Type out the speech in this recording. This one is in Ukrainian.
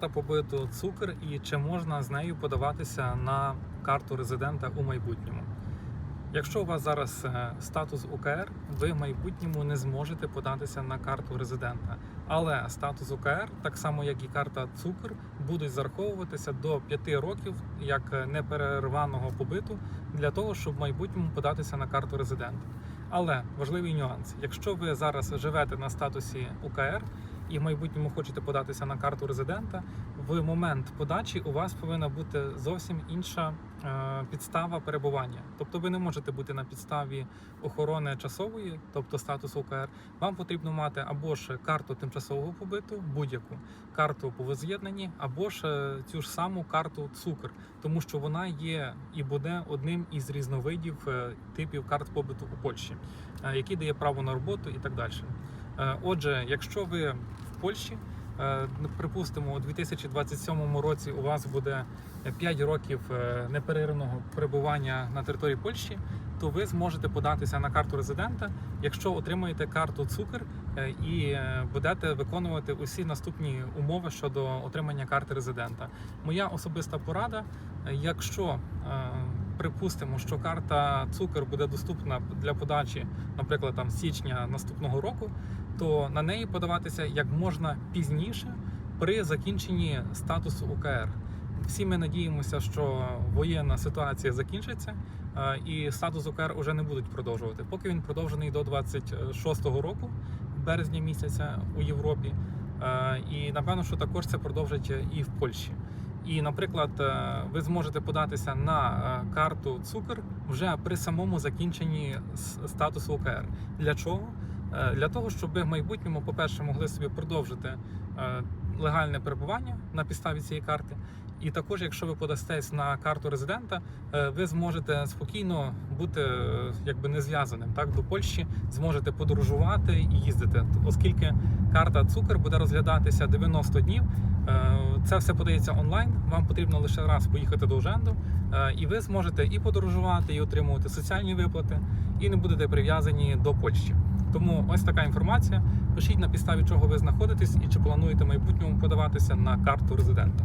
Та побиту цукор і чи можна з нею подаватися на карту резидента у майбутньому. Якщо у вас зараз е, статус УКР, ви в майбутньому не зможете податися на карту резидента. Але статус УКР, так само як і карта цукор, будуть зараховуватися до 5 років як неперерваного побиту для того, щоб в майбутньому податися на карту резидента. Але важливий нюанс: якщо ви зараз живете на статусі УКР і в майбутньому хочете податися на карту резидента, в момент подачі у вас повинна бути зовсім інша е, підстава перебування. Тобто ви не можете бути на підставі охорони часової, тобто статусу УКР. Вам потрібно мати або ж карту тимчасового побиту, будь-яку карту по воз'єднанні, або ж е, цю ж саму карту цукор, тому що вона є і буде одним із різновидів е, типів карт побиту у Польщі, який дає право на роботу і так далі. Е, Отже, якщо ви в Польщі, е, ну, припустимо, у 2027 році у вас буде 5 років е, неперервного перебування на території Польщі, то ви зможете податися на карту резидента, якщо отримаєте карту цукор е, і будете виконувати усі наступні умови щодо отримання карти резидента. Моя особиста порада, якщо припустимо, що карта цукор буде доступна для подачі, наприклад, там січня наступного року, то на неї подаватися як можна пізніше при закінченні статусу УКР. Всі ми надіємося, що воєнна ситуація закінчиться е, і статус УКР вже не будуть продовжувати. Поки він продовжений до 26-го року, березня місяця у Європі. Е, І напевно, що також це продовжить і в Польщі. І, наприклад, е, ви зможете податися на е, карту Цукер вже при самому закінченні статусу УКР. Для чого? Е, Для того, щоб в майбутньому, по-перше, могли собі продовжити легальне перебування на підставі цієї карти. І також, якщо ви подастесь на карту резидента, е, ви зможете спокійно бути е, якби не зв'язаним так до Польщі, зможете подорожувати і їздити, оскільки карта цукор буде розглядатися 90 днів. Е, Це все подається онлайн. Вам потрібно лише раз поїхати до Уженду, і ви зможете і подорожувати, і отримувати соціальні виплати, і не будете прив'язані до Польщі. Тому ось така інформація. Пишіть на підставі чого ви знаходитесь і чи плануєте в майбутньому подаватися на карту резидента.